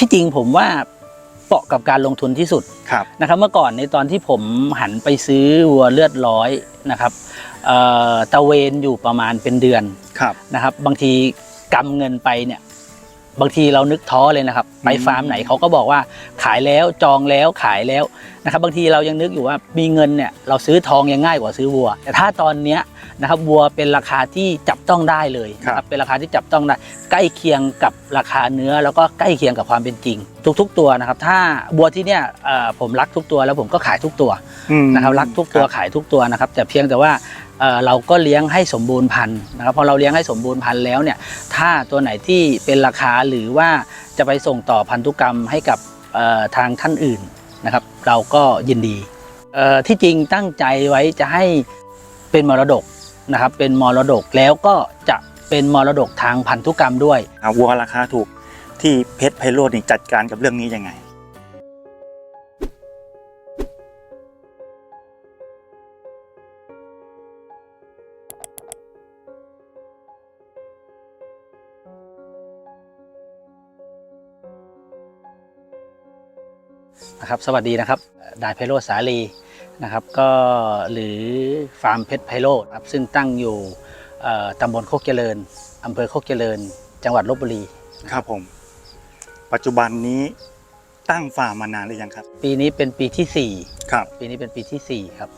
ที่จริงผมว่าเหมาะกับการลงทุนที่สุดครับนะครับ เมื่อก่อนในตอนที่ผมหันไปซื้อวัวเลือดร้อยนะครับเอ่อตะเวนอยู่ประมาณเป็นเดือนครับนะครับ บางทีกำเงินไปเนี่ยบางทีเรานึกท้อเลยนะครับ ไปอืมฟาร์มไหนเขาก็บอกว่าขายแล้วจองแล้วขายแล้วนะครับ บางทีเรายังนึกอยู่ว่ามีเงินเนี่ยเราซื้อทองยังง่ายกว่าซื้อวัว แต่ถ้าตอนเนี้ย นะครับวัวเป็นราคาที่จับต้องได้เลยนะครับเป็นราคาที่จับต้องได้ใกล้เคียงกับราคาเนื้อ แล้วก็ใกล้เคียงกับความเป็นจริง ทุก ๆ ตัวนะครับ ถ้าวัวที่เนี่ยเอ่อผมรักทุกตัวแล้วผมก็ขายทุกตัวอืมนะครับรักทุกตัวขายทุกตัวนะครับ แต่เพียงแต่ว่าเอ่อเราก็เลี้ยงให้สมบูรณ์พันธุ์นะครับพอเราเลี้ยงให้สมบูรณ์พันธุ์แล้วเนี่ยถ้าตัวไหนที่เป็นราคาหรือว่าจะไปส่งต่อพันธุกรรมให้กับเอ่อทางท่านอื่นนะครับ เราก็ยินดีเอ่อที่จริงตั้งใจไว้จะให้เป็นมรดก นะครับเป็นมรดกแล้วก็จะเป็นมรดกทางพันธุกรรมด้วยอะวัวราคาถูกที่เพชรไพโรดนี่จัดการกับเรื่องนี้ยังไง นะครับ สวัสดีนะครับ ดายไพโรจน์สาลี นะครับก็หรือฟาร์มเพชรไพโรจน์ครับซึ่งตั้งอยู่เอ่อตำบลโคกเจริญอำเภอโคกเจริญ จังหวัดลบบุรี ครับผม ปัจจุบันนี้ตั้งฟาร์มมานานหรือยังครับ ปีนี้เป็นปีที่ครับ4ปีนี้เป็นปีที่ 4 ครับ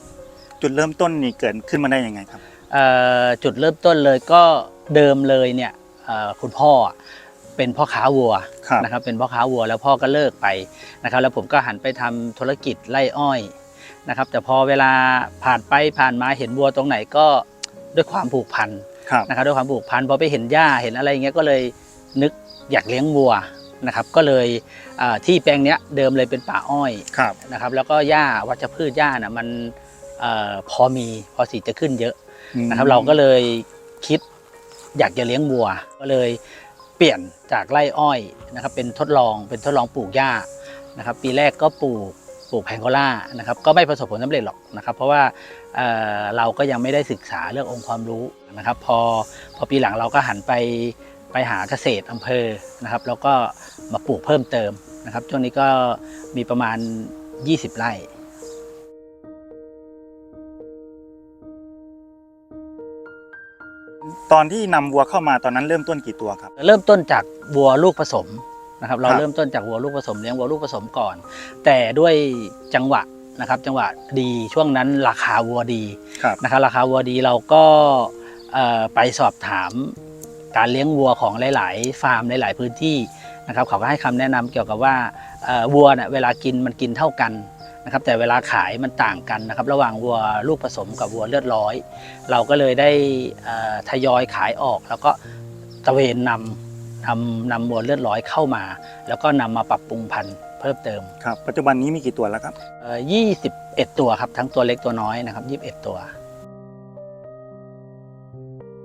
จุดเริ่มต้นนี่เกิดขึ้นมาได้ยังไงครับเอ่อจุดเริ่มต้นเลยก็เดิมเลยเนี่ยเอ่อคุณพ่อเป็นพ่อค้าวัวครับนะครับเป็นพ่อค้าวัวแล้วพ่อก็เลิกไปนะครับแล้วผมก็หันไปทำธุรกิจไร่อ้อย นะครับ แต่พอเวลาผ่านไปผ่านมาเห็นวัวตรงไหนก็ด้วยความผูกพันครับนะครับด้วยความผูกพันพอไปเห็นหญ้าเห็นอะไรอย่างเงี้ยก็เลยนึกอยากเลี้ยงวัวนะครับ ก็เลยอ่าที่แปลงเนี้ยเดิมเลยเป็นป่าอ้อยครับนะครับ แล้วก็หญ้าวัชพืชหญ้าน่ะมันเออพอมีพอสีจะขึ้นเยอะนะครับ เราก็เลยคิดอยากจะเลี้ยงวัว ก็เลยเปลี่ยนจากไร่อ้อยนะครับ เป็นทดลองเป็นทดลองปลูกหญ้านะครับ ปีแรกก็ปลูกป ลูกแพงโกล่านะครับก็ไม่ประสบผลสำเร็จหรอกนะครับ เพราะว่าเอ่อเราก็ยังไม่ได้ศึกษาเรื่ององค์ความรู้นะครับ พอพอปีหลังเราก็หันไปไปหาเกษตรอำเภอนะครับ แล้วก็มาปลูกเพิ่มเติมนะครับช่วงนี้ก็มีประมาณ 20 ไร่ตอนที่นำวัวเข้ามาตอนนั้นเริ่มต้นกี่ตัวครับ เริ่มต้นจากวัวลูกผสม นะครับเราครับเริ่มต้นจากวัวลูกผสมเลี้ยงวัวลูกผสมก่อน แต่ด้วยจังหวะนะครับจังหวะดีช่วงนั้นราคาวัวดีครับนะครับราคาวัวดีเราก็เอ่อไปสอบถามการเลี้ยงวัวของหลาย ๆ ฟาร์มหลาย ๆ พื้นที่นะครับเขาก็ให้คำแนะนำเกี่ยวกับว่าเอ่อวัวเนี่ยเวลากินมันกินเท่ากันนะครับแต่เวลาขายมันต่างกันนะครับระหว่างวัวลูกผสมกับวัวเลือดร้อย เราก็เลยได้เอ่อทยอยขายออกแล้วก็ตระเวนนำ นำนำวัวเลือดร้อยเข้ามา แล้วก็นำมาปรับปรุงพันธุ์เพิ่มเติมครับปัจจุบันนี้มีกี่ตัวแล้วครับเอ่อ21 ตัวครับ ทั้งตัวเล็กตัวน้อยนะครับ21 ตัว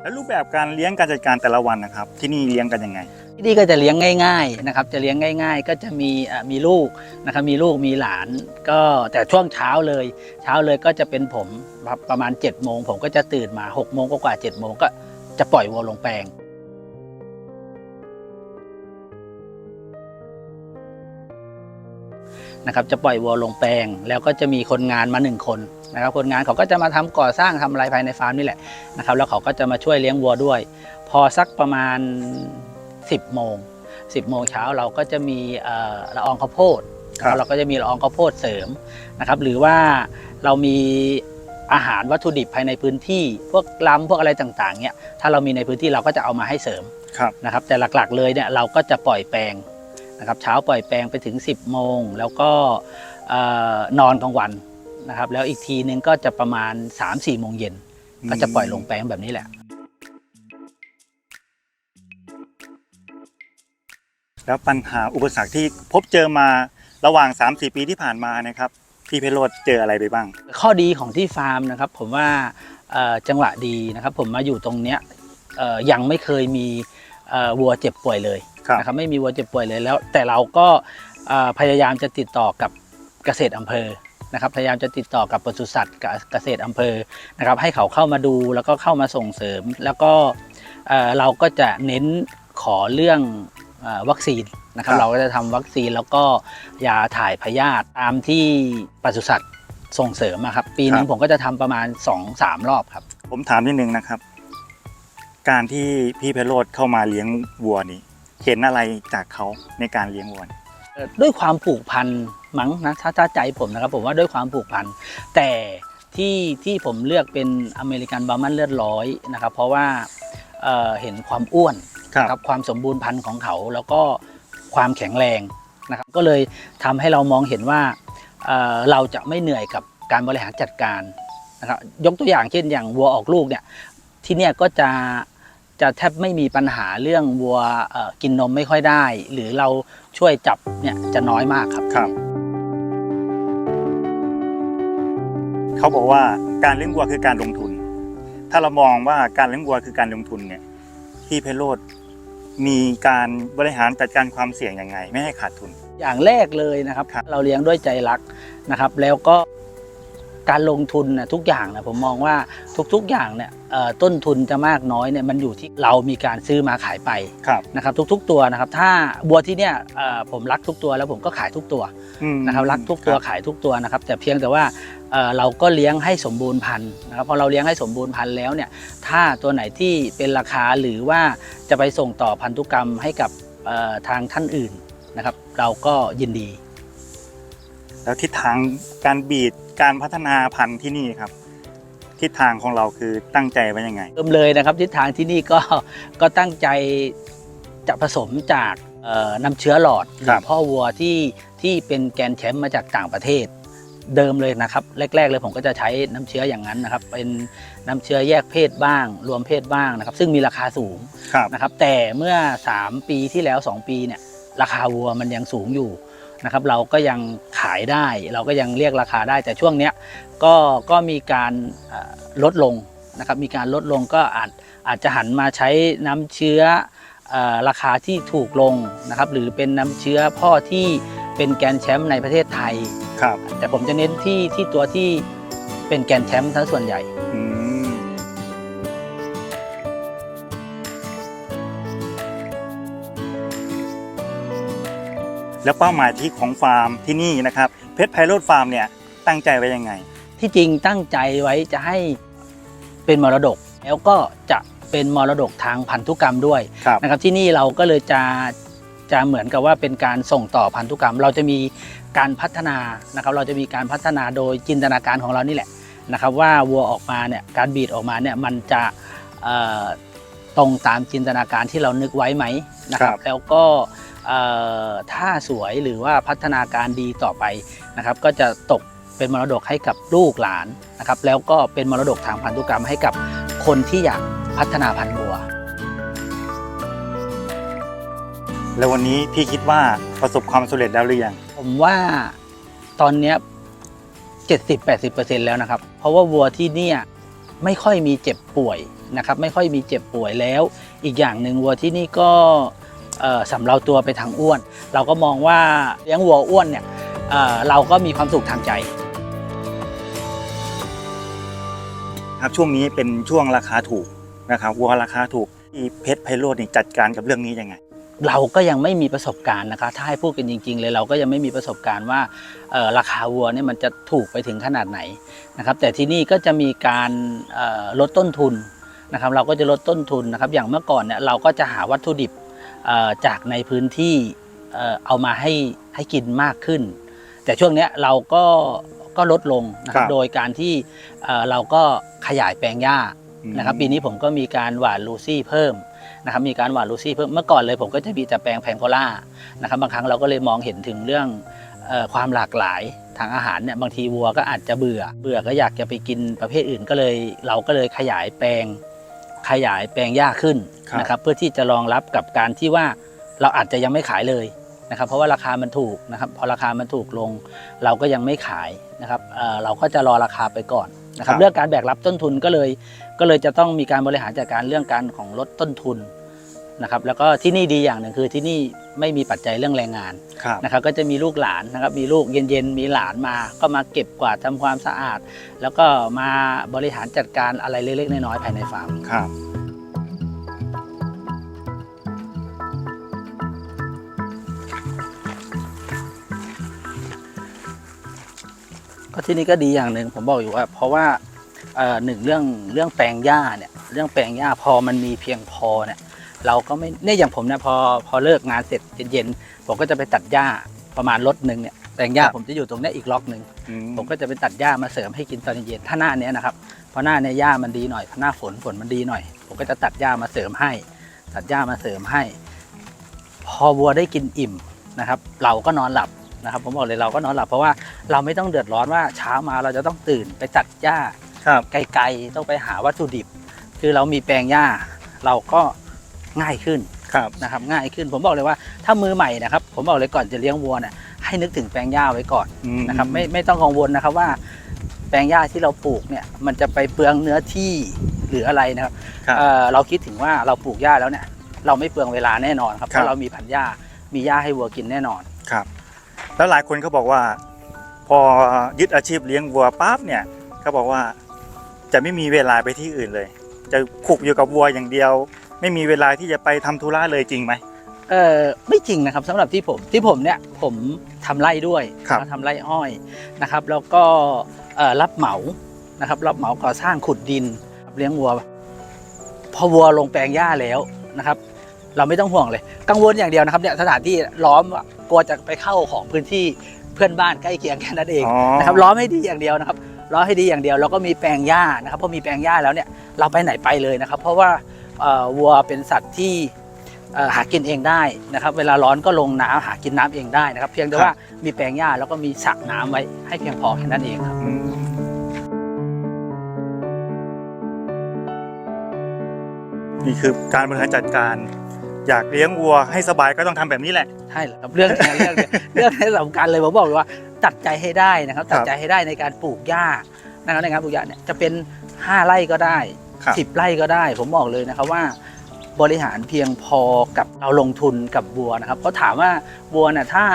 แล้วรูปแบบการเลี้ยงการจัดการแต่ละวันนะครับ ที่นี่เลี้ยงกันยังไง ที่นี่ก็จะเลี้ยงง่ายๆนะครับ จะเลี้ยงง่าย ๆ ก็จะมีเอ่อมีลูกนะครับ มีลูกมีหลาน ก็แต่ช่วงเช้าเลย เช้าเลยก็จะเป็นผมครับประมาณ7จ็ดโมงผมก็จะตื่นมา6กโมงกว่าเจ็ดโมงก็จะปล่อยวัวลงแปลง นะครับจะปล่อยวัวลงแปลง แล้วก็จะมีคนงานมาหนึ่งคนนะครับคนงานเขาก็จะมาทำก่อสร้างทำอะไรภายในฟาร์มนี่แหละนะครับแล้วเขาก็จะมาช่วยเลี้ยงวัวด้วย พอสักประมาณ 10โมง10โมงเช้าเราก็จะมีเอ่อละอองข้าวโพดครับเราก็จะมีละอองข้าวโพดเสริมนะครับหรือว่าเรามีอาหารวัตถุดิบภายในพื้นที่ พวกลำพวกอะไรต่างๆเนี่ยถ้าเรามีในพื้นที่เราก็จะเอามาให้เสริมครับนะครับแต่หลักๆเลยเนี่ยเราก็จะปล่อยแปลง นะครับเช้าปล่อยแปลงไปถึง 10 โมง แล้วก็เอ่อนอนกลางวันนะครับแล้วอีกทีนึงก็จะประมาณ 3-4 โมงเย็นก็จะปล่อยลงแปลงแบบนี้แหละ แล้วปัญหาอุปสรรคที่พบเจอมาระหว่าง 3-4 ปีที่ผ่านมานะครับพี่เพชรโรดเจออะไรไปบ้าง ข้อดีของที่ฟาร์มนะครับ ผมว่าเอ่อจังหวะดีนะครับ ผมมาอยู่ตรงเนี้ยเอ่อยังไม่เคยมีเอ่อวัวเจ็บป่วยเลย ครับนะครับไม่มีวัวเจ็บป่วยเลยแล้ว แต่เราก็เอ่อพยายามจะติดต่อกับเกษตรอำเภอนะครับพยายามจะติดต่อกับปศุสัตว์กับเกษตรอำเภอนะครับให้เขาเข้ามาดูแล้วก็เข้ามาส่งเสริม แล้วก็เอ่อเราก็จะเน้นขอเรื่องเอ่อวัคซีนนะครับครับเราก็จะทำวัคซีนแล้วก็ยาถ่ายพยาธิตามที่ปศุสัตว์ส่งเสริมอะครับปีหนึงผมก็จะทำประมาณ2-3รอบครับ ผมถามนิดนึงนะครับ การที่พี่เพโรดเข้ามาเลี้ยงวัวนี่ เห็นอะไรจากเขาในการเลี้ยงวัวนี่เอ่อด้วยความผูกพันมั้งนะถ้าถ้าใจผมนะครับผมว่าด้วยความผูกพันแต่ที่ที่ผมเลือกเป็นอเมริกันบาร์มันเลือดร้อยนะครับ เพราะว่าเอ่อเห็นความอ้วนนะครับความสมบูรณ์พันธุ์ของเขา แล้วก็ความแข็งแรงนะครับก็เลยทำให้เรามองเห็นว่าเอ่อเราจะไม่เหนื่อยกับการบริหารจัดการนะครับยกตัวอย่างเช่นอย่างวัวออกลูกเนี่ยที่เนี่ยก็จะ จะแทบไม่มีปัญหาเรื่องวัวเอ่อกินนมไม่ค่อยได้ หรือเราช่วยจับเนี่ยจะน้อยมากครับครับเขาบอกว่าการเลี้ยงวัวคือการลงทุน ถ้าเรามองว่าการเลี้ยงวัวคือการลงทุนเนี่ยพี่เพโรดมีการบริหารจัดการความเสี่ยงยังไง ไม่ให้ขาดทุน อย่างแรกเลยนะครับครับเราเลี้ยงด้วยใจรักนะครับ แล้วก็ การลงทุนนะทุกอย่างนะผมมองว่าทุกๆอย่างเนี่ยเอ่อต้นทุนจะมากน้อยเนี่ยมันอยู่ที่เรามีการซื้อมาขายไปครับนะครับทุกๆตัวนะครับ ถ้าบัวที่เนี่ยเอ่อผมรักทุกตัวแล้วผมก็ขายทุกตัวอืมนะครับรักทุกตัวครับขายทุกตัวนะครับ แต่เพียงแต่ว่าเอ่อเราก็เลี้ยงให้สมบูรณ์พันธุ์นะครับพอเราเลี้ยงให้สมบูรณ์พันธุ์แล้วเนี่ยถ้าตัวไหนที่เป็นราคาหรือว่าจะไปส่งต่อพันธุกรรมให้กับเอ่อทางท่านอื่นนะครับ เราก็ยินดี แล้วทิศทางการบีดการพัฒนาพันธุ์ที่นี่ครับ ทิศทางของเราคือตั้งใจไว้ยังไง เริ่มเลยนะครับ ทิศทางที่นี่ก็ก็ตั้งใจจะผสมจากเอ่อน้ำเชื้อหลอดหครัรือบพ่อวัวที่ที่เป็นแกนแชมป์มาจากต่างประเทศเดิมเลยนะครับ แรก ๆ เลยผมก็จะใช้น้ำเชื้ออย่างนั้นนะครับ เป็นน้ำเชื้อแยกเพศบ้าง รวมเพศบ้างนะครับ ซึ่งมีราคาสูงครับนะครับ แต่เมื่อ 3 ปีที่แล้ว 2 ปีเนี่ยราคาวัวมันยังสูงอยู่ นะครับเราก็ยังขายได้ เราก็ยังเรียกราคาได้แต่ช่วงเนี้ยก็ก็มีการเอ่อลดลงนะครับมีการลดลงก็อาจอาจจะหันมาใช้น้ำเชื้อเอ่อราคาที่ถูกลงนะครับหรือเป็นน้ำเชื้อพ่อที่เป็นแกนแชมป์ในประเทศไทยครับแต่ผมจะเน้นที่ที่ตัวที่เป็นแกนแชมป์ทั้งส่วนใหญ่ แล้วเป้าหมายที่ของฟาร์มที่นี่นะครับเพชรไพโรดฟาร์มเนี่ยตั้งใจไว้ยังไง ที่จริงตั้งใจไว้จะให้เป็นมรดก แล้วก็จะเป็นมรดกทางพันธุกรรมด้วยครับนะครับที่นี่เราก็เลยจะจะเหมือนกับว่าเป็นการส่งต่อพันธุกรรม เราจะมีการพัฒนานะครับ เราจะมีการพัฒนาโดยจินตนาการของเรานี่แหละนะครับ ว่าวัวออกมาเนี่ยการบีดออกมาเนี่ยมันจะเอ่อตรงตามจินตนาการที่เรานึกไว้ไหมนะคครัรับบแล้วก็เอ่อ ถ้าสวยหรือว่าพัฒนาการดีต่อไปนะครับ ก็จะตกเป็นมรดกให้กับลูกหลานนะครับ แล้วก็เป็นมรดกทางพันธุกรรมให้กับคนที่อยากพัฒนาพันธุ์วัว แล้ววันนี้พี่คิดว่าประสบความสำเร็จแล้วหรือยังผมว่าตอนเนี้เจ็ดสิบแปดสิบเปอร์เซ็นแล้วนะครับ เพราะว่าวัวที่เนี่ยไม่ค่อยมีเจ็บป่วยนะครับ ไม่ค่อยมีเจ็บป่วยแล้ว อีกอย่างหนึ่งวัวที่นี่ก็เอ่อ สำเราตัวไปทางอ้วน เราก็มองว่าเลี้ยงวัวอ้วนเนี่ยเอ่อเราก็มีความสุขทางใจครับช่วงนี้เป็นช่วงราคาถูกนะครับวัวราคาถูกที่เพชรไพโรดนี่จัดการกับเรื่องนี้ยังไง เราก็ยังไม่มีประสบการณ์นะคะถ้าให้พูดกันจริง ๆ เลยเราก็ยังไม่มีประสบการณ์ว่าเอ่อราคาวัวเนี่ยมันจะถูกไปถึงขนาดไหนนะครับ แต่ที่นี่ก็จะมีการเอ่อลดต้นทุนนะครับ เราก็จะลดต้นทุนนะครับ อย่างเมื่อก่อนเนี่ยเราก็จะหาวัตถุดิบเอ่อ จากในพื้นที่เอ่อเอามาให้ให้กินมากขึ้น แต่ช่วงเนี้ยเราก็ก็ลดลงนะคครัรับบโดยการที่เอ่อเราก็ขยายแปลงหญ้านะครับปีนี้ผมก็มีการหว่านลูซี่เพิ่มนะครับมีการหว่านลูซี่เพิ่มเมื่อก่อนเลยผมก็จะมีแต่แปลงแพงโกล่านะครับบางครั้งเราก็เลยมองเห็นถึงเรื่องเอ่อความหลากหลายทางอาหารเนี่ยบางทีวัวก็อาจจะเบื่อ เบื่อก็อยากจะไปกินประเภทอื่นก็เลย เราก็เลยขยายแปลง ขยายแปลงหญ้าขึ้นครับนะครับเพื่อที่จะรองรับกับการที่ว่าเราอาจจะยังไม่ขายเลยนะครับเพราะว่าราคามันถูกนะครับพอราคามันถูกลง เราก็ยังไม่ขายนะครับเอ่อเราก็จะรอราคาไปก่อนนะครับครับเรื่องการแบกรับต้นทุนก็เลย ก็เลยจะต้องมีการบริหารจัดการเรื่องการของลดต้นทุน นะครับแล้วก็ที่นี่ดีอย่างหนึ่งคือที่นี่ไม่มีปัจจัยเรื่องแรงงานนะครับก็จะมีลูกหลานนะครับมีลูกเย็นๆมีหลานมา ก็มาเก็บกวาดทำความสะอาด แล้วก็มาบริหารจัดการอะไรเล็กๆน้อยๆภายในฟาร์มครับก็ที่นี่ก็ดีอย่างหนึ่งผมบอกอยู่ว่า เพราะว่าหนึ่งเรื่องเรื่องแปลงหญ้าเนี่ยเรื่องแปลงหญ้าพอมันมีเพียงพอเนี่ย เราก็ไม่เนี่ยอย่างผมเนี่ยพอพอเลิกงานเสร็จเย็นๆผมก็จะไปตัดหญ้าประมาณรถหนึ่งเนี่ยแปลงหญ้าครับผมจะอยู่ตรงเนี้ยอีกล็อกหนึ่งอืมผมก็จะไปตัดหญ้ามาเสริมให้กินตอนเย็นๆถ้าหน้าเนี้ยนะครับเพราะหน้าเนี้ยหญ้ามันดีหน่อยเพราะหน้าฝนฝนมันดีหน่อย ผมก็จะตัดหญ้ามาเสริมให้ ตัดหญ้ามาเสริมให้ พอวัวได้กินอิ่มนะครับ เราก็นอนหลับนะครับ ผมบอกเลยเราก็นอนหลับเพราะว่าเราไม่ต้องเดือดร้อนว่าเช้ามาเราจะต้องตื่นไปตัดหญ้าครับไกลๆต้องไปหาวัตถุดิบ คือเรามีแปลงหญ้า เราก็ ง่ายขึ้นครับนะครับง่ายขึ้นผมบอกเลยว่าถ้ามือใหม่นะครับผมบอกเลยก่อนจะเลี้ยงวัวเนี่ยให้นึกถึงแปลงหญ้าไว้ก่อนอืมนะครับไม่ไม่ต้องกังวลนะครับว่า แปลงหญ้าที่เราปลูกเนี่ยมันจะไปเปลืองเนื้อที่หรืออะไรนะครับครับเอ่อเราคิดถึงว่าเราปลูกหญ้าแล้วเนี่ยเราไม่เปลืองเวลาแน่นอนครับคเพรับราะเรามีพันธุ์หญ้ามีหญ้าให้วัวกินแน่นอนครับ แล้วหลายคนเขาบอกว่า พอยึดอาชีพเลี้ยงวัวปั๊บเนี่ยเขาบอกว่าจะไม่มีเวลาไปที่อื่นเลย จะขุกอยู่กับวัวอย่างเดียว ไม่มีเวลาที่จะไปทำธุระเลยจริงไหมเออไม่จริงนะครับสำหรับที่ผมที่ผมเนี่ยผมทำไร่ด้วยครับทำไร่อ้อยนะครับ แล้วก็เอ่อรับเหมานะครับรับเหมาก่อสร้างขุดดินเลี้ยงวัว พอวัวลงแปลงหญ้าแล้วนะครับ เราไม่ต้องห่วงเลย กังวลอย่างเดียวนะครับเนี่ยสถานที่ล้อมอะกลัวจะไปเข้าของพื้นที่เพื่อนบ้านใกล้เคียงแค่นั้นเองอ๋อนะครับล้อมให้ดีอย่างเดียวนะครับล้อมให้ดีอย่างเดียวแล้วก็มีแปลงหญ้านะครับพอมีแปลงหญ้าแล้วเนี่ยเราไปไหนไปเลยนะครับ เพราะว่าเอ่อ วัวเป็นสัตว์ที่เอ่อหากินเองได้นะครับ เวลาร้อนก็ลงน้ำหากินน้ำเองได้นะครับ เพียงแต่ว่ามีแปลงหญ้าแล้วก็มีสระน้ำไว้ให้เพียงพอแค่นั้นเองครับอืมนี่คือการบริหารจัดการ อยากเลี้ยงวัวให้สบายก็ต้องทำแบบนี้แหละใช่เหรอครับเรื่องเนี้ยเรื่องเนี้ยเรื่องนี้สำคัญเลยผมบอกเลยว่าตัดใจให้ได้นะครับ ตัดใจให้ได้ในการปลูกหญ้านะครับในการปลูกหญ้าเนี่ยจะเป็น5ไร่ก็ได้ ครับ10ไร่ก็ได้ ผมบอกเลยนะครับว่า บริหารเพียงพอกับเราลงทุนกับวัวนะครับเพราะถามว่าวัวเนี่ยถ้า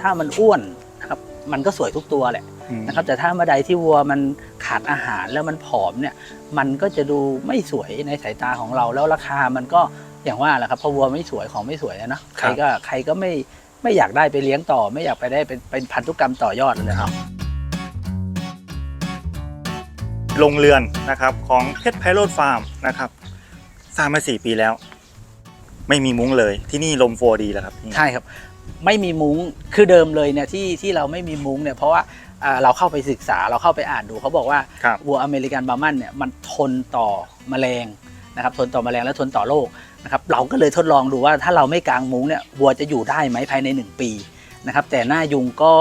ถ้ามันอ้วนนะครับมันก็สวยทุกตัวแหละอืม นะครับแต่ถ้าเมื่อใดที่วัวมันขาดอาหารแล้วมันผอมเนี่ยมันก็จะดูไม่สวยในสายตาของเราแล้วราคามันก็อย่างว่าแหละครับเพราะวัวไม่สวยของไม่สวยอะเนอะใครก็ใครก็ไม่ไม่อยากได้ไปเลี้ยงต่อ ไม่อยากไปได้เป็นเป็นพันธุกรรมต่อยอดเลยครับ โรงเรือนนะครับของเพชรไพโรดฟาร์มนะครับสร้างมาสี่ปีแล้ว ไม่มีมุ้งเลยที่นี่ลมโฟร์ดีแล้วครับนี่ใช่ครับ ไม่มีมุ้งคือเดิมเลยเนี่ยที่ที่เราไม่มีมุ้งเนี่ยเพราะว่าอ่าเราเข้าไปศึกษาเราเข้าไปอ่านดูเขาบอกว่าครับวัวอเมริกันบาร์มันเนี่ยมันทนต่อแมลงนะครับทนต่อแมลงและทนต่อโรคนะครับเราก็เลยทดลองดูว่าถ้าเราไม่กางมุ้งเนี่ยวัวจะอยู่ได้ไหมภายใน 1 ปีนะครับแต่หน้ายุงก็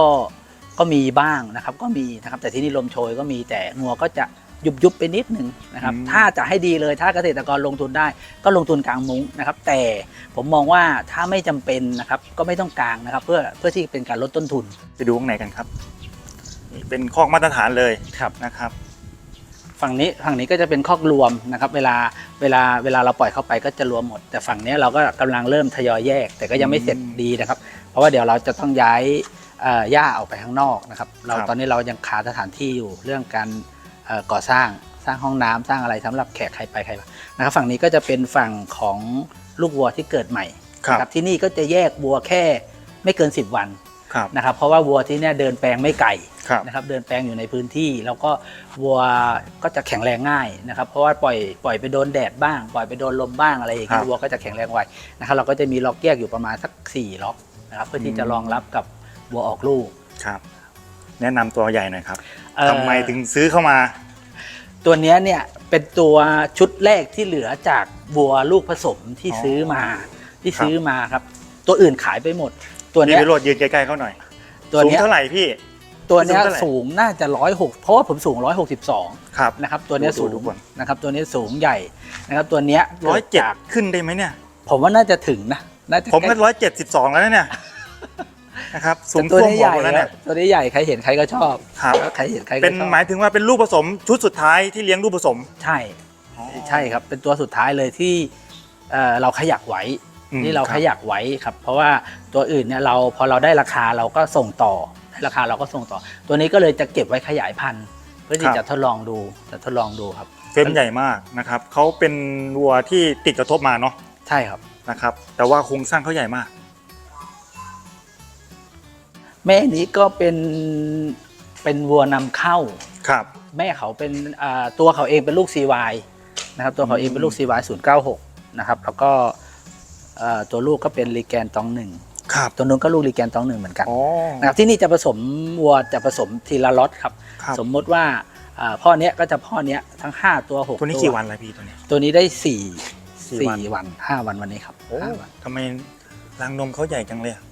ก็มีบ้างนะครับก็มีนะครับแต่ที่นี่ลมโชยก็มีแต่งัวก็จะ ยุบยุบๆไปนิดนึงนะครับอืมถ้าจะให้ดีเลยถ้าเกษตรกรลงทุนได้ ก็ลงทุนกลางมุ้งนะครับ แต่ผมมองว่าถ้าไม่จำเป็นนะครับ ก็ไม่ต้องกางนะครับ เพื่อเพื่อที่เป็นการลดต้นทุนไปดูข้างในกันครับนี่เป็นคอกมาตรฐานเลยครับนะครับ ฝั่งนี้ฝั่งนี้ก็จะเป็นคอกรวมนะครับ เวลาเวลาเวลาเราปล่อยเข้าไปก็จะรวมหมด แต่ฝั่งนี้เราก็กำลังเริ่มทยอยแยก แต่ก็ยังไม่เสร็จอืมดีนะครับ เพราะว่าเดี๋ยวเราจะต้องย้ายเอ่อหญ้าออกไปข้างนอกนะครับ เราครับตอนนี้เรายังขาดสถานที่อยู่เรื่องการเอ่อ ก่อสร้างสร้างห้องน้ำสร้างอะไรสำหรับแขกใครไปใครมานะครับฝั่งนี้ก็จะเป็นฝั่งของลูกวัวที่เกิดใหม่ครับนะที่นี่ก็จะแยกวัวแค่ไม่เกิน 10 วันครับนะครับเพราะว่าวัวที่เนี่ยเดินแปลงไม่ไกลครับนะครับเดินแปลงอยู่ในพื้นที่ แล้วก็วัวก็จะแข็งแรงง่ายนะครับเพราะว่าปล่อยปล่อยไปโดนแดดบ้าง ปล่อยไปโดนลมบ้างอะไรอย่างเงี้ครัยบวัวก็จะแข็งแรงไวนะครับเราก็จะมีล็อกแยกอยู่ประมาณสัก 4 ล็อกนะครับเพื่อที่จะรองรับกับวัวออกลูกครับ แนะนำตัวใหญ่หน่อยครับเอ่อ ทำไมถึงซื้อเข้ามา ตัวเนี้ยเนี่ยเป็นตัวชุดแรกที่เหลือจากวัวลูกผสมที่อ๋อซื้อมาที่ครับ ซื้อมาครับ ตัวอื่นขายไปหมด ตัวนี่เนี้ยไปโรดยืนใกล้ๆเขาหน่อยตัวสูงเนี้ยเท่าไหร่พี่ ตัวเนี้ยสูงเท่าไหร่ สูงน่าจะร้อยหกเพราะว่าผมสูงร้อยหกสิบสองครับ นะครับตัวเนี้ยดูสูงทุกคนนะครับ ตัวเนี้ยสูงใหญ่นะครับ ตัวเนี้ยร้อยเจ็ดกิจากขึ้นได้ไหมเนี่ย ผมว่าน่าจะถึงนะน่าจะผมก็ใกล้ร้อยเจ็ดสิบสองแล้วนะเนี่ย นะครับสูงแต่ตัวท่วมนี้หัใหวญ่หมดแล้วคเนี่รัยบตัวนี้ใหญ่ใครเห็นใครก็ชอบครับแล้วใครเห็นใครก็เป็นชอบหมายถึงว่าเป็นลูกผสมชุดสุดท้ายที่เลี้ยงลูกผสมใช่ ใช่ครับ เป็นตัวสุดท้ายเลยที่เอ่อเราขยักไว้ อืมที่เราครับขยักไว้ครับ เพราะว่าตัวอื่นเนี่ยเราพอเราได้ราคาเราก็ส่งต่อได้ราคาเราก็ส่งต่อ ตัวนี้ก็เลยจะเก็บไว้ขยายพันธุ์ เพื่อที่จะทดลองดูจะทดลองดูครับ เฟรมใหญ่มากนะครับเขาเป็นวัวที่ติดกระทบมาเนาะใช่ครับ นะครับ แต่ว่าโครงสร้างเขาใหญ่มาก แม่นี้ก็เป็นเป็นวัวนำเข้า ครับ แม่เขาเป็นอ่าตัวเขาเองเป็นลูก CY นะครับตัวเขาเองเป็นลูก CY 096นะครับแล้วก็เอ่อตัวลูกก็เป็นรีแกนตองหนึ่งครับตัวนู้นก็ลูกรีแกนตองหนึ่งเหมือนกันอ๋อนะครับที่นี่จะผสมวัวจะผสมทีละล็อตครับครับสมมุติว่าอ่าพ่อเนี้ยก็จะพ่อเนี้ยทั้ง 5 ตัว6ตัวนี้กี่วันแล้วพี่ตัวนี้ตัวนี้ได้4สี่สี่วันวันห้าวันวันนี้ครับโอ้ห้าวันทำไมรังนมเขาใหญ่จังเลยอะ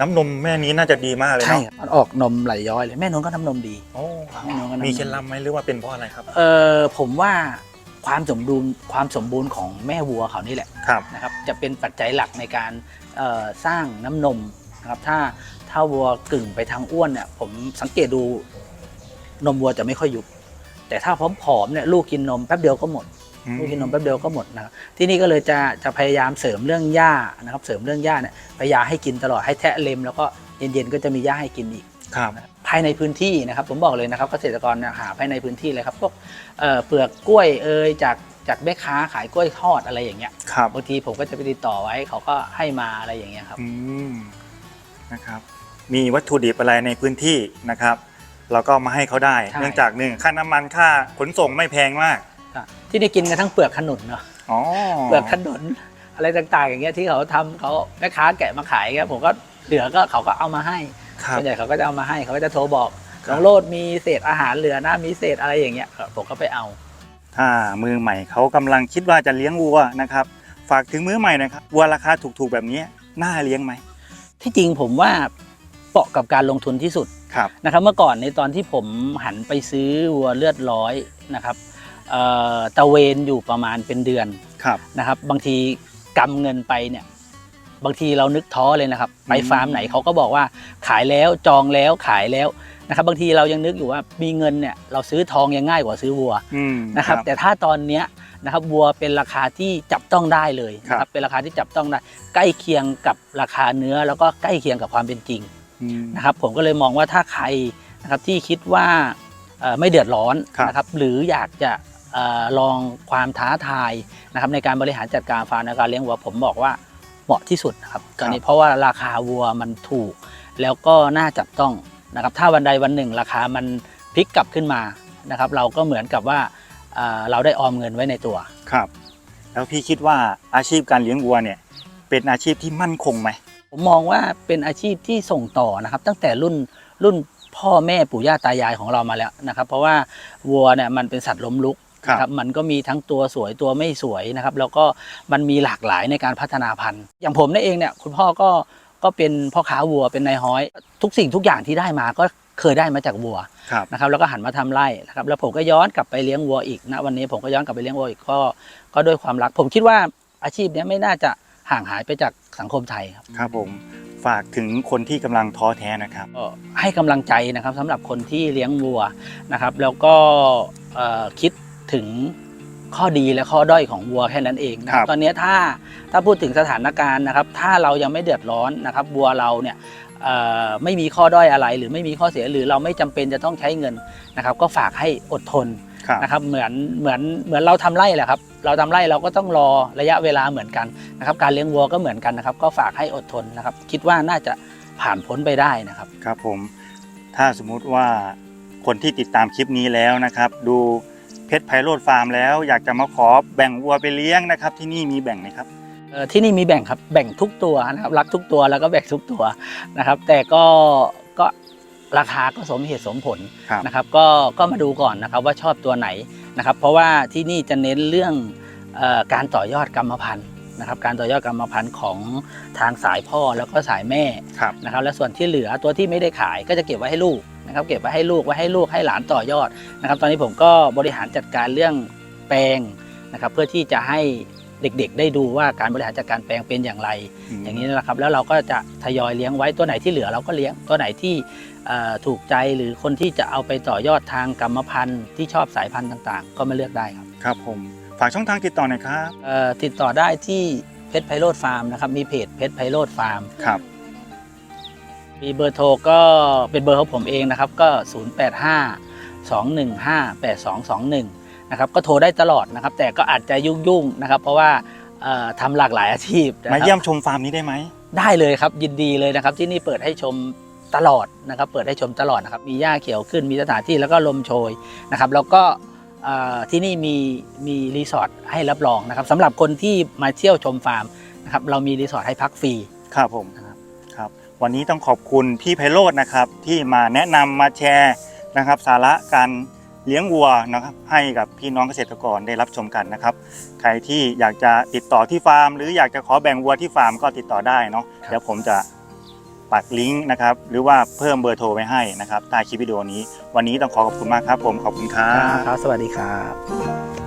น้ำนมแม่นี้น่าจะดีมากเลยใช่เนาะครับมันออกนมไหลย้อยเลยแม่นนก็ทำนมดีโอ้แม่น้องก็น้ำนมมีเคล็ดลับไหมหรือว่าเป็นเพราะอะไรครับ เออผมว่าความสมดุลความสมบูรณ์ของแม่วัวเขานี่แหละ ครับ นะครับจะเป็นปัจจัยหลักในการเอ่อสร้างน้ำนมนะครับถ้าถ้าวัวกึ่งไปทางอ้วนเนี่ยผมสังเกตดูนมวัวจะไม่ค่อยยุบแต่ถ้าผอมๆเนี่ยลูกกินนมแป๊บเดียวก็หมด ลูกกินนมแป๊บเดียวก็หมดนะครับที่นี่ก็เลยจะจะพยายามเสริมเรื่องหญ้านะครับเสริมเรื่องหญ้าเนี่ยพยายามให้กินตลอดให้แทะเล็มแล้วก็เย็นๆก็จะมีหญ้าให้กินอีกครับภายในพื้นที่นะครับผมบอกเลยนะครับเกษตรกรเนี่ยหาภายในพื้นที่เลยครับพวกเอ่อเปลือกกล้วยเอยจากจากแม่ค้าขายกล้วยทอดอะไรอย่างเงี้ยครับบางทีผมก็จะไปติดต่อไว้เขาก็ให้มาอะไรอย่างเงี้ยครับอืมนะครับมีวัตถุดิบอะไรในพื้นที่นะครับเราก็มาให้เขาได้ใช่เนื่องจากหนึ่งค่าน้ำมันค่าขนส่งไม่แพงมากอะ ที่นี่กินกันทั้งเปลือกขนุนเนาะอ๋อเปลือกขนุนอะไรต่างๆ อย่างเงี้ยที่เขาทำเขาแม่ค้าแกะมาขายเงี้ยผมก็เหลือก็เขาก็เอามาให้ครับส่วนใหญ่เขาก็จะเอามาให้เขาก็จะโทรบอกครับน้องโลดมีเศษอาหารเหลือนะมีเศษอะไรอย่างเงี้ยผมก็ไปเอา ถ้ามือใหม่เขากำลังคิดว่าจะเลี้ยงวัวนะครับ ฝากถึงมือใหม่หนะครับวัวราคาถูกๆแบบนี้น่าเลี้ยงไหมที่จริงผมว่าเหมาะกับการลงทุนที่สุดครับนะครับเมื่อก่อนในตอนที่ผมหันไปซื้อวัวเลือดร้อยนะครับเอ่อ ตะเวนอยู่ประมาณเป็นเดือนครับนะครับ บางทีกำเงินไปเนี่ยบางทีเรานึกท้อเลยนะครับ ไปฟาร์มไหนเขาก็บอกว่าขายแล้วจองแล้วขายแล้วนะครับ บางทีเรายังนึกอยู่ว่ามีเงินเนี่ยเราซื้อทองยังง่ายกว่าซื้อวัวอืมนะครับ แต่ถ้าตอนเนี้ยนะครับวัวเป็นราคาที่จับต้องได้เลยนะคครัรับบเป็นราคาที่จับต้องได้ใกล้เคียงกับราคาเนื้อแล้วก็ใกล้เคียงกับความเป็นจริงอืมนะครับ ผมก็เลยมองว่าถ้าใครนะครับที่คิดว่าเอ่อไม่เดือดร้อนครับนะครับ หรืออยากจะเอ่อ ลองความท้าทายนะครับในการบริหารจัดการฟาร์มในการเลี้ยงวัวผมบอกว่าเหมาะที่สุดนะครับตอนนี้เพราะว่าราคาวัวมันถูก แล้วก็น่าจับต้องนะครับถ้าวันใดวันหนึ่งราคามันพลิกกลับขึ้นมานะครับ เราก็เหมือนกับว่าเอ่อเราได้ออมเงินไว้ในตัวครับ แล้วพี่คิดว่าอาชีพการเลี้ยงวัวเนี่ยเป็นอาชีพที่มั่นคงไหมผมมองว่าเป็นอาชีพที่ส่งต่อนะครับ ตั้งแต่รุ่นรุ่นพ่อแม่ปู่ย่าตายายของเรามาแล้วนะครับ เพราะว่าวัวเนี่ยมันเป็นสัตว์ล้มลุก ครับนะครับมันก็มีทั้งตัวสวยตัวไม่สวยนะครับ แล้วก็มันมีหลากหลายในการพัฒนาพันธุ์ อย่างผมนี่เองเนี่ยคุณพ่อก็ก็เป็นพ่อค้าวัวเป็นนายห้อย ทุกสิ่งทุกอย่างที่ได้มาก็เคยได้มาจากวัวครับ นะครับแล้วก็หันมาทำไร่นะครับแล้วผมก็ย้อนกลับไปเลี้ยงวัวอีกนะวันนี้ผมก็ย้อนกลับไปเลี้ยงวัวอีกก็ก็ด้วยความรัก ผมคิดว่าอาชีพเนี้ยไม่น่าจะห่างหายไปจากสังคมไทยครับ ครับผมฝากถึงคนที่กำลังท้อแท้นะครับ ก็ให้กำลังใจนะครับสำหรับคนที่เลี้ยงวัวนะครับ แล้วก็เอ่อคิด ถึงข้อดีและข้อด้อยของวัวแค่นั้นเองนะคครัรับบตอนนี้ถ้าถ้าพูดถึงสถานการณ์นะครับ ถ้าเรายังไม่เดือดร้อนนะครับวัวเราเนี่ยเอ่อไม่มีข้อด้อยอะไร หรือไม่มีข้อเสียหรือเราไม่จำเป็นจะต้องใช้เงินนะครับ ก็ฝากให้อดทนครับนะครับเหมือนเหมือนเหมือนเราทำไร่แหละครับ เราทำไร่เราก็ต้องรอระยะเวลาเหมือนกันนะครับ การเลี้ยงวัวก็เหมือนกันนะครับ ก็ฝากให้อดทนนะครับ คิดว่าน่าจะผ่านพ้นไปได้นะครับ ครับผมถ้าสมมุติว่าคนที่ติดตามคลิปนี้แล้วนะครับ ดู เพชรไพโรดฟาร์มแล้วอยากจะมาขอแบ่งวัวไปเลี้ยงนะครับ ที่นี่มีแบ่งไหมครับเอ่อที่นี่มีแบ่งครับแบ่งทุกตัวนะครับรักทุกตัวแล้วก็แบ่งทุกตัวนะครับ แต่ก็ก็ราคาก็สมเหตุสมผลครับ นะครับ ก็ก็มาดูก่อนนะครับว่าชอบตัวไหนนะครับ เพราะว่าที่นี่จะเน้นเรื่องเออการต่อยอดกรรมพันธุ์นะครับ การต่อยอดกรรมพันธุ์ของทางสายพ่อแล้วก็สายแม่ครับ นะครับ และส่วนที่เหลือตัวที่ไม่ได้ขายก็จะเก็บไว้ให้ลูก นะครับเก็บไว้ให้ลูกไว้ให้ลูกให้หลานต่อยอดนะครับ ตอนนี้ผมก็บริหารจัดการเรื่องแปลงนะครับ เพื่อที่จะให้เด็กๆ ได้ดูว่าการบริหารจัดการแปลงเป็นอย่างไร อย่างนี้นะครับ แล้วเราก็จะทยอยเลี้ยงไว้ตัวไหนที่เหลือเราก็เลี้ยงตัวไหนที่เอ่อถูกใจหรือคนที่จะเอาไปต่อยอดทางกรรมพันธุ์ที่ชอบสายพันธุ์ต่างๆ ก็มาเลือกได้ครับครับผมฝากช่องทางติดต่อหน่อยครับเอ่อติดต่อได้ที่เพชรไพโรดฟาร์มนะครับมีเพจเพชรไพโรดฟาร์มครับ มีเบอร์โทรก็เป็นเบอร์ของผมเองนะครับก็ 085 215 8221นะครับก็โทรได้ตลอดนะครับ แต่ก็อาจจะยุ่งๆนะครับ เพราะว่าเอ่อทำหลากหลายอาชีพนะคมารับเยี่ยมชมฟาร์มนี้ได้ไหม ได้เลยครับยินดีเลยนะครับ ที่นี่เปิดให้ชมตลอดนะครับ เปิดให้ชมตลอดนะครับ มีหญ้าเขียวขึ้นมีสถานที่แล้วก็ลมโชยนะครับ แล้วก็เอ่อที่นี่มีมีรีสอร์ทให้รับรองนะครับสำหรับคนที่มาเที่ยวชมฟาร์มนะครับเรามีรีสอร์ทให้พักฟรีครับผมนะครับครับ วันนี้ต้องขอบคุณพี่ไพโรจน์นะครับ ที่มาแนะนำมาแชร์นะครับ สาระการเลี้ยงวัวนะครับให้กับพี่น้องเกษตรกรได้รับชมกันนะครับ ใครที่อยากจะติดต่อที่ฟาร์ม หรืออยากจะขอแบ่งวัวที่ฟาร์มก็ติดต่อได้เนาะเดี๋ยวผมจะปักลิงก์นะครับ หรือว่าเพิ่มเบอร์โทรไว้ให้นะครับใต้คลิปวิดีโอนี้ วันนี้ต้องขอขอบคุณมากครับ ผมขอบคุณครับ ครับ สวัสดีครับ